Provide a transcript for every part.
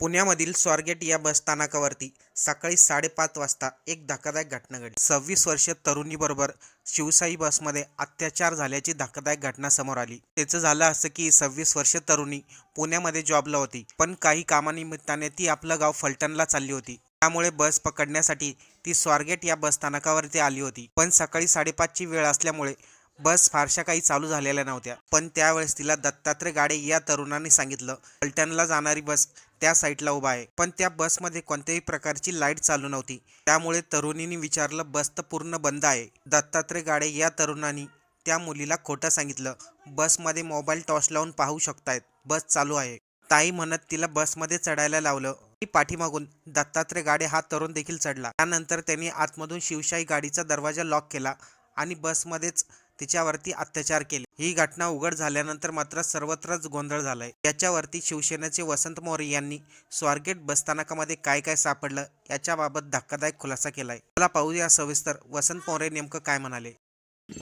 पुण्यामधील स्वारगेट या बसस्थानकावरती सकाळी साडेपाच वाजता एक धक्कादायक घटना घडली. सव्वीस वर्षीय तरुणीबरोबर शिवशाही बसमध्ये अत्याचार झाल्याची धक्कादायक घटना समोर आली. त्याचं झालं असं की सव्वीस वर्षीय तरुणी पुण्यामध्ये जॉबला होती पण काही कामानिमित्ताने ती आपलं गाव फलटणला चालली होती. त्यामुळे बस पकडण्यासाठी ती स्वारगेट या बसस्थानकावरती आली होती. पण सकाळी साडेपाचची वेळ असल्यामुळे बस फारशा काही चालू झालेल्या नव्हत्या. पण त्यावेळेस तिला दत्तात्रय गाडे या तरुणाने सांगितलं फलटणला जाणारी बस त्या साईडला उभा आहे. पण त्या बसमध्ये कोणत्याही प्रकारची लाइट चालू नव्हती. त्यामुळे तरुणीने विचारलं बस तर पूर्ण बंद आहे. दत्तात्रय गाडे या तरुणांनी त्या मुलीला खोटं सांगितलं बसमध्ये मोबाईल टॉर्च लावून पाहू शकतायत. बस चालू आहे. ताई म्हणत तिला बसमध्ये चढायला लावलं. ती पाठीमागून दत्तात्रय गाडे हा तरुण देखील चढला. त्यानंतर त्यांनी आतमधून शिवशाही गाडीचा दरवाजा लॉक केला आणि बसमध्येच तिच्यावरती अत्याचार केले. ही घटना उघड झाल्यानंतर मात्र सर्वत्रच गोंधळ झालाय. याच्यावरती शिवसेनेचे वसंत मोरे यांनी स्वारगेट बसस्थानकामध्ये काय काय सापडलं याच्याबाबत धक्कादायक खुलासा केलाय. मला पाहूया सविस्तर. वसंत मोरे नेमकं काय म्हणाले?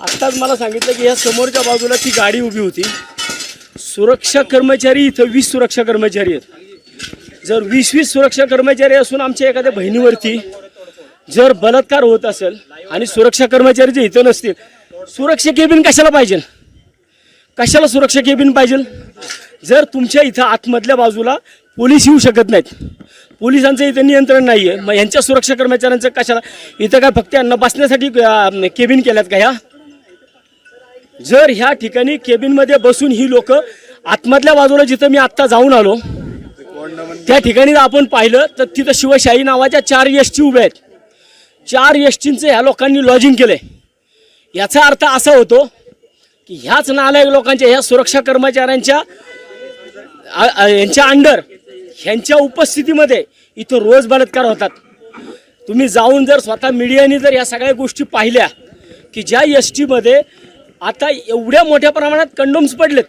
आत्ताच मला सांगितलं की या समोरच्या बाजूला ती गाडी उभी होती. सुरक्षा कर्मचारी इथं वीस सुरक्षा कर्मचारी आहेत. जर वीस वीस सुरक्षा कर्मचारी असून आमच्या एखाद्या बहिणीवरती जर बलात्कार होत असेल आणि सुरक्षा कर्मचारी जे इथं नसतील सुरक्षा केबिन कशाला पाहिजे? कशाला सुरक्षा केबिन पाहिजे? जर तुमच्या इथं आतमधल्या बाजूला पोलीस येऊ शकत नाहीत. पोलिसांचं इथं नियंत्रण नाही आहे मग यांच्या सुरक्षा कर्मचाऱ्यांचं कशाला? इथं काय फक्त यांना बसण्यासाठी केबिन केल्यात का ह्या? जर ह्या ठिकाणी केबिनमध्ये बसून ही लोक आतमधल्या बाजूला जिथं मी आत्ता जाऊन आलो त्या ठिकाणी जर आपण पाहिलं तर तिथं शिवशाही नावाच्या चार एस टी उभ्या आहेत. चार एस टींचं ह्या लोकांनी लॉजिंग केलं आहे याचा अर्थ असा होतो की ह्याच नालायक लोकांच्या ह्या सुरक्षा कर्मचाऱ्यांच्या यांच्या अंडर ह्यांच्या उपस्थितीमध्ये इथं रोज बलात्कार होतात. तुम्ही जाऊन जर स्वतः मीडियाने जर या सगळ्या गोष्टी पाहिल्या की ज्या एस टीमध्ये आता एवढ्या मोठ्या प्रमाणात कंडोम्स पडलेत.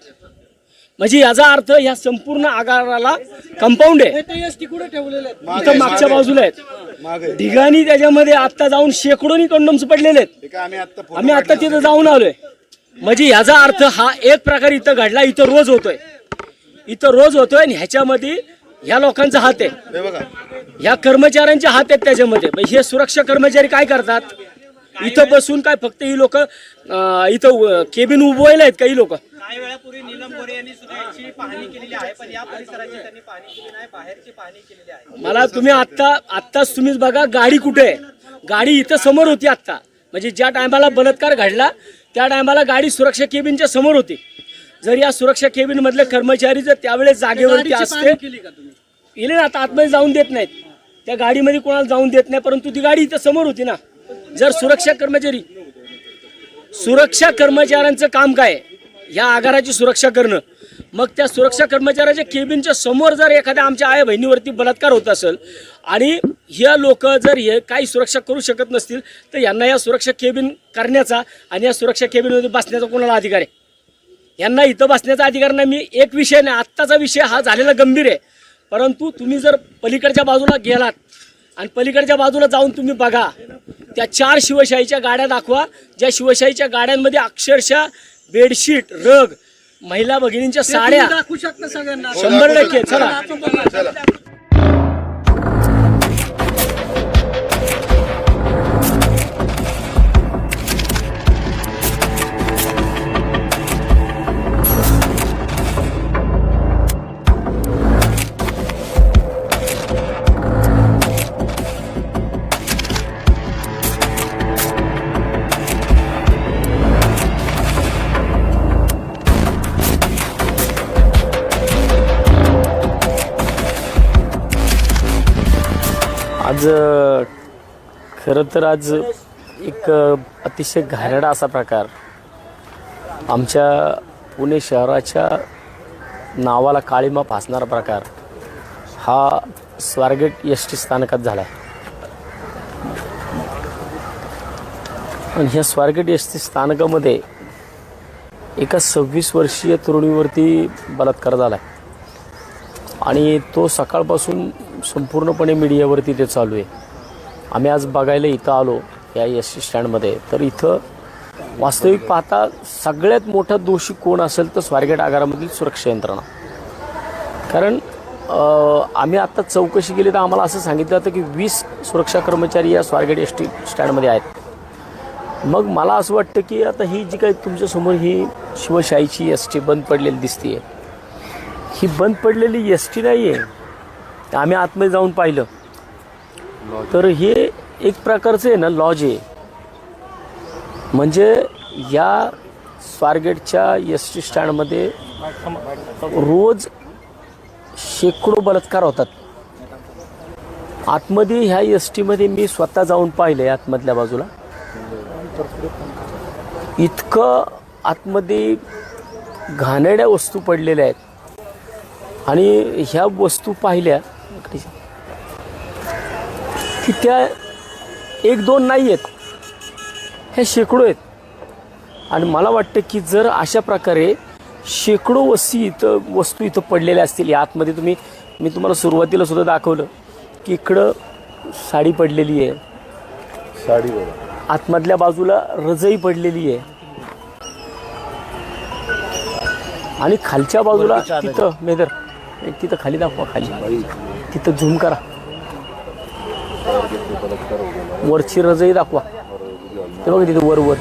म्हणजे याचा अर्थ या संपूर्ण आगाराला कंपाऊंड आहे. इथं मागच्या बाजूला आहेत. ढिगाणी त्याच्यामध्ये आता जाऊन शेकडोनी कंडोम्स पडलेले आहेत. आम्ही आता तिथं जाऊन आलोय. म्हणजे ह्याचा अर्थ हा एक प्रकार इथं घडला इथं रोज होतोय. इथं रोज होतोय आणि ह्याच्यामध्ये ह्या लोकांचा हात आहे. ह्या कर्मचाऱ्यांचे हात आहेत त्याच्यामध्ये. हे सुरक्षा कर्मचारी काय करतात? इथं बसून काय फक्त ही लोक इथं केबिन उभवायला आहेत काही लोक? काही वेळापूर्वी नीलम गोरे यांनी सुद्धा याची पाहणी केलेली आहे पण या परिसराची त्यांनी पाहणी केली नाही बाहेरची पाहणी केलेली आहे. मला तुम्ही आत्ता आत्ताच तुम्हीच बघा गाडी कुठे आहे? गाडी इथं समोर होती आत्ता. म्हणजे ज्या टायमाला बलात्कार घडला त्या टायमाला गाडी सुरक्षा केबिनच्या समोर होती. जर या सुरक्षा केबिन मधले कर्मचारी जर त्यावेळेस जागेवरती असते इले ना आता आतमध्ये जाऊन देत नाहीत. त्या गाडीमध्ये कोणाला जाऊन देत नाही परंतु ती गाडी इथं समोर होती ना. जर सुरक्षा कर्मचारी सुरक्षा कर्मचाऱ्यांचं काम काय आहे? या आगाराची सुरक्षा करणं. मग त्या सुरक्षा कर्मचाऱ्याच्या केबिनच्या समोर जर एखाद्या आमच्या आया बहिणीवरती बलात्कार होत असेल आणि हे लोक जर हे काही सुरक्षा करू शकत नसतील तर यांना या सुरक्षा केबिन करण्याचा आणि या सुरक्षा केबिनमध्ये बसण्याचा कोणाला अधिकार आहे? यांना इथं बसण्याचा अधिकार नाही. मी एक विषय नाही आत्ताचा विषय हा झालेला गंभीर आहे. परंतु तुम्ही जर पलीकडच्या बाजूला गेलात आणि पलीकडच्या बाजूला जाऊन तुम्ही बघा त्या चार शिवशाहीच्या गाड्या दाखवा ज्या शिवशाहीच्या गाड्यांमध्ये अक्षरशः बेडशीट रग महिला भगिनींच्या साड्या. दाखवू शकता सगळ्यांना. शंभर टक्के चला. आज खरं तर आज एक अतिशय घाणेरडा असा प्रकार आमच्या पुणे शहराच्या नावाला काळीमा फासणारा प्रकार हा स्वारगेट एस टी स्थानकात झाला आहे आणि ह्या स्वारगेट एस टी स्थानकामध्ये एका सव्वीस वर्षीय तरुणीवरती बलात्कार झाला आहे आणि तो सकाळपासून संपूर्णपणे मीडियावरती ते चालू आहे. आम्ही आज बघायला इथं आलो या एस टी स्टँडमध्ये. तर इथं वास्तविक पाहता सगळ्यात मोठा दोषी कोण असेल तर स्वारगेट आगारामधील सुरक्षा यंत्रणा. कारण आम्ही आत्ता चौकशी केली तर आम्हाला असं सांगितलं होतं की वीस सुरक्षा कर्मचारी या स्वारगेट एस टी स्टँडमध्ये आहेत. मग मला असं वाटतं की आता ही जी काही तुमच्यासमोर ही शिवशाहीची एस टी बंद पडलेली दिसते ही बंद पडलेली एस टी नाही आहे आम्ही आतमध्ये जाऊन पाहिलं. तर हे एक प्रकारचं आहे ना लॉज आहे. म्हणजे या स्वारगेटच्या एस टी स्टँडमध्ये रोज शेकडो बलात्कार होतात. आतमध्ये ह्या एस टीमध्ये मी स्वतः जाऊन पाहिले आतमधल्या बाजूला. इतकं आतमध्ये घाणेरड्या वस्तू पडलेल्या आहेत. आणि ह्या वस्तू पाहिल्या की त्या एक दोन नाही आहेत. हे शेकडो आहेत. आणि मला वाटतं की जर अशा प्रकारे शेकडो वस्ती इथं वस्तू इथं पडलेल्या असतील या आतमध्ये तुम्ही मी तुम्हाला सुरुवातीला सुद्धा दाखवलं की इकडं साडी पडलेली आहे. साडीवर आतमधल्या बाजूला रजई पडलेली आहे. आणि खालच्या बाजूला तिथं मेदर एक तिथं खाली दाखवा खाली. तिथं झूम करा. वरची रजही दाखवा. ते बघा तिथं वर वर.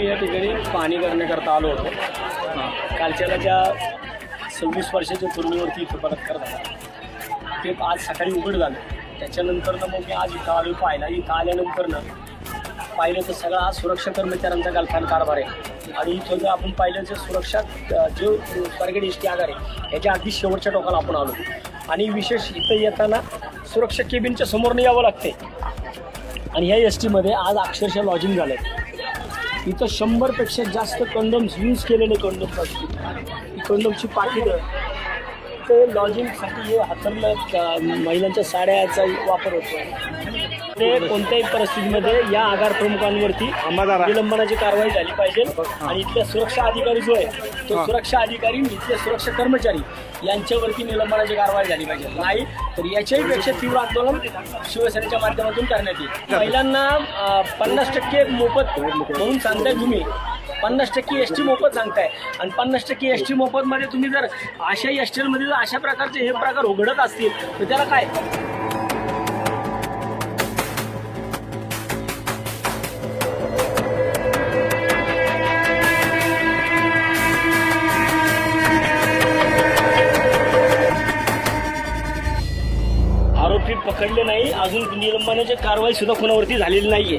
या ठिकाणी पाणी करण्याकरता आलो होतो. कालच्याला ज्या सव्वीस वर्षाच्या तरुणीवरती इथं बलात्कार झाला ते आज सकाळी उघड झालं. त्याच्यानंतर ना मग मी आज इथं आलो पाहिला इथं आल्यानंतर ना पाहिलं तर सगळा आज सुरक्षा कर्मचाऱ्यांचा गलफान कारभार आहे. आणि इथं जर आपण पाहिलं तर सुरक्षा जे जो स्वारगेट एस टी आगार आहे ह्याच्या अगदी शेवटच्या टोकाला आपण आलो. आणि विशेष इथं येताना सुरक्षा केबिनच्या समोरनं यावं लागते आणि ह्या एस टीमध्ये आज अक्षरशः लॉजिंग झालं आहे इथं शंभरपेक्षा जास्त कंडम्स यूज केलेले कंडम्स असतील. कंडमची पाकिटं ते लॉजिंगसाठी हे हातरलं महिलांच्या साड्याचा वापर होतो ते कोणत्याही परिस्थितीमध्ये या आगार प्रमुखांवरती निलंबनाची कारवाई झाली पाहिजे. आणि इथल्या सुरक्षा अधिकारी जो आहे तो सुरक्षा अधिकारी इथले सुरक्षा कर्मचारी यांच्यावरती निलंबनाची कारवाई झाली पाहिजे. नाही तर याच्याही पेक्षा तीव्र आंदोलन शिवसेनेच्या माध्यमातून करण्यात येईल. महिलांना पन्नास टक्के मोफत. म्हणून सांगताय तुम्ही. पन्नास टक्के एस टी मोफत सांगताय. आणि पन्नास टक्के एस टी मोफतमध्ये तुम्ही जर अशा एस टीमध्ये जर अशा प्रकारचे हे प्रकार उघडत असतील तर त्याला काय? आरोपी पकडले नाही अजून निलंबनाची कारवाई सुद्धा कोणावरती झालेली नाहीये.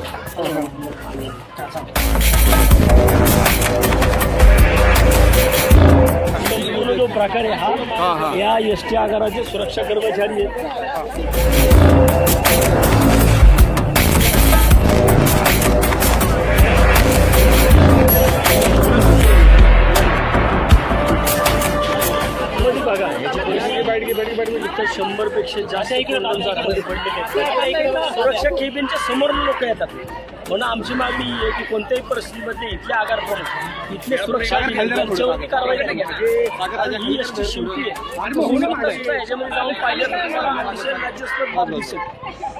संपूर्ण जो प्रकार आहे हा या एस टी आगाराचे सुरक्षा कर्मचारी आहेत शंभरपेक्षा जास्त. सुरक्षा केबिनच्या समोर लोक येतात म्हणून आमची मागणी ही आहे की कोणत्याही परिस्थितीमध्ये इथले आगार प्रमुख इथले सुरक्षा अधिकारी यांच्यावरती कारवाई पाहिजे. आणि ही शेवटी याच्यामध्ये जाऊन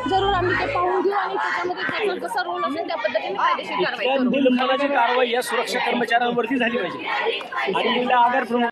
जरूर आम्ही ते पाहून घेऊ आणि त्याच्यामध्ये त्याचा जसा रोल असेल त्या पद्धतीने कायदेशीर कारवाई निलंबनाची कारवाई या सुरक्षा कर्मचाऱ्यांवरती झाली पाहिजे. आणि आगार प्रमुख